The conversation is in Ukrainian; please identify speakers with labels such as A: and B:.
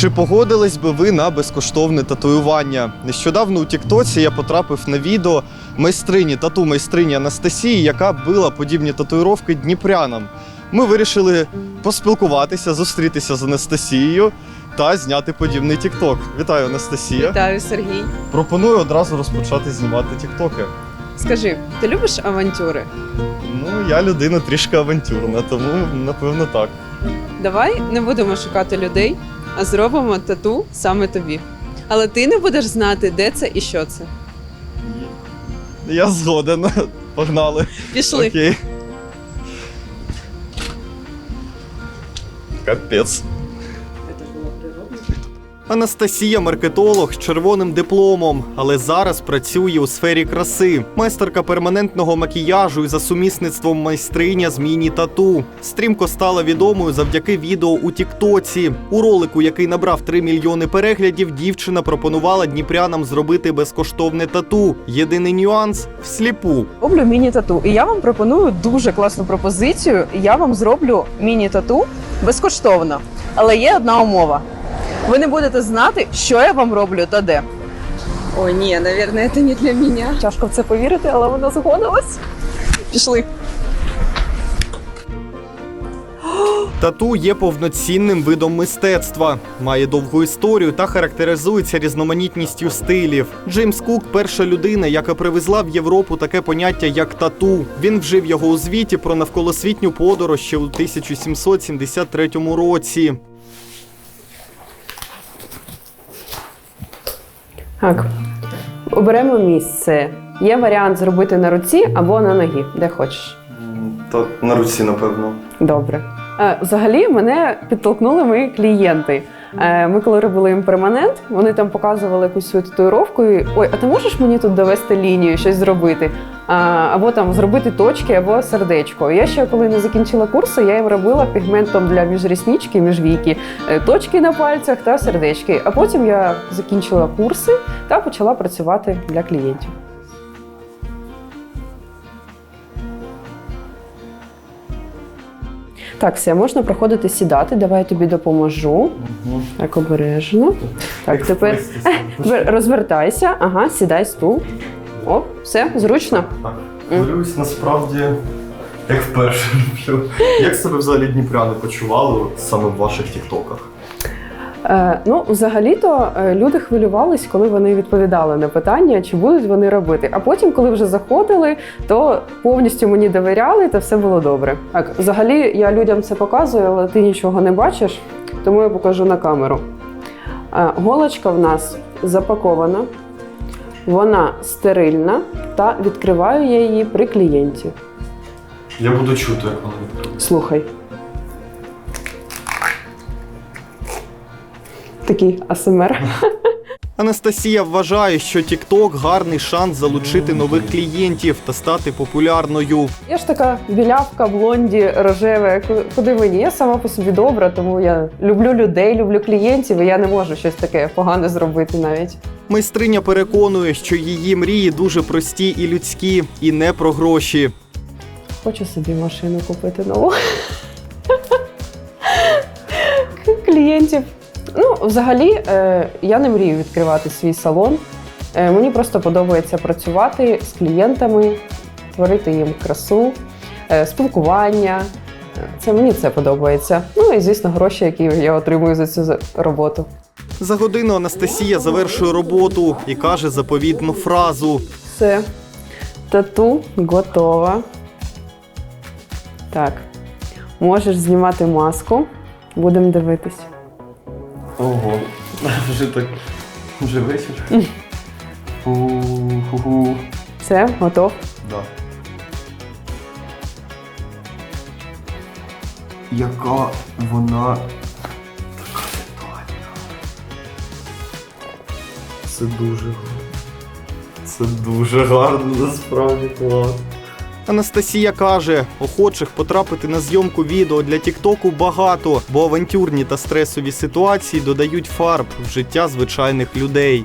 A: Чи погодились би ви на безкоштовне татуювання? Нещодавно у Тіктоці я потрапив на відео майстрині, тату майстрині Анастасії, яка била подібні татуїровки дніпрянам. Ми вирішили поспілкуватися, зустрітися з Анастасією та зняти подібний Тікток. Вітаю, Анастасія.
B: Вітаю, Сергій.
A: Пропоную одразу розпочати знімати Тіктоки.
B: Скажи, ти любиш авантюри?
A: Ну, я людина трішки авантюрна, тому напевно так.
B: Давай не будемо шукати людей, а зробимо тату саме тобі. Але ти не будеш знати, де це і що це.
A: Я згоден. Погнали.
B: Пішли.
A: Окей. Капець. Анастасія маркетолог з червоним дипломом, але зараз працює у сфері краси. Майстерка перманентного макіяжу і за сумісництвом майстриня з міні-тату. Стрімко стала відомою завдяки відео у Тіктоці. У ролику, який набрав 3 мільйони переглядів, дівчина пропонувала дніпрянам зробити безкоштовне тату. Єдиний нюанс всліпу.
B: Роблю міні-тату. І я вам пропоную дуже класну пропозицію. Я вам зроблю міні-тату безкоштовно. Але є одна умова. Ви не будете знати, що я вам роблю та де.
C: О, не, наверное, это не для меня.
B: Тяжко в це повірити, але вона згодилась. Пішли.
A: Тату є повноцінним видом мистецтва, має довгу історію та характеризується різноманітністю стилів. Джеймс Кук перша людина, яка привезла в Європу таке поняття як тату. Він вжив його у звіті про навколосвітню подорож ще у 1773 році.
B: Так. Оберемо місце. Є варіант зробити на руці або на ногі, де хочеш.
A: То на руці, напевно.
B: Добре. Е, Взагалі мене підтолкнули мої клієнти. Е, Ми коли робили їм перманент, вони там показували якусь свою татуїровку. і, Ой, а ти можеш мені тут довести лінію, щось зробити? Або там зробити точки, або сердечко. Я ще коли не закінчила курси, я їм робила пігментом для міжріснички, міжвійки, е, точки на пальцях та сердечки. А потім я закінчила курси та почала працювати для клієнтів. Так, все, можна проходити сідати. Давай я тобі допоможу. Так, обережно. Так, тепер розвертайся. Ага, сідай стул. Оп, все, зручно.
A: Так, Дивлюсь, насправді, як вперше. Як себе взагалі дніпряни почували от саме в ваших тіктоках?
B: Е, ну, взагалі-то е, люди хвилювались, коли вони відповідали на питання, чи будуть вони робити. А потім, коли вже заходили, то повністю мені довіряли, та все було добре. Так, взагалі я людям це показую, але ти нічого не бачиш, тому я покажу на камеру. Е, голочка в нас запакована, вона стерильна та відкриваю я її при клієнті.
A: Я буду чути, як вона.
B: Слухай. Такий АСМР.
A: Анастасія вважає, що TikTok – гарний шанс залучити нових клієнтів та стати популярною.
B: Я ж така білявка, блонді, рожева. Куди мені? Я сама по собі добра, тому я люблю людей, люблю клієнтів, і я не можу щось таке погане зробити навіть.
A: Майстриня переконує, що її мрії дуже прості і людські, і не про гроші.
B: Хочу собі машину купити нову. Клієнтів. Ну, взагалі, е, я не мрію відкривати свій салон. Е, мені просто подобається працювати з клієнтами, творити їм красу, е, спілкування. Це мені це подобається. Ну і звісно, гроші, які я отримую за цю роботу.
A: За годину Анастасія завершує роботу і каже заповідну фразу:
B: Все. Тату готова. Так. Можеш знімати маску. Будемо дивитись.
A: Ого, вже так вже вечір. Ху-ху-ху.
B: Все, готов.
A: Да. Яка вона така детальна. Це дуже гарно. Це дуже гарно, насправді клас. Анастасія каже, охочих потрапити на зйомку відео для Тіктоку багато, бо авантюрні та стресові ситуації додають фарб в життя звичайних людей.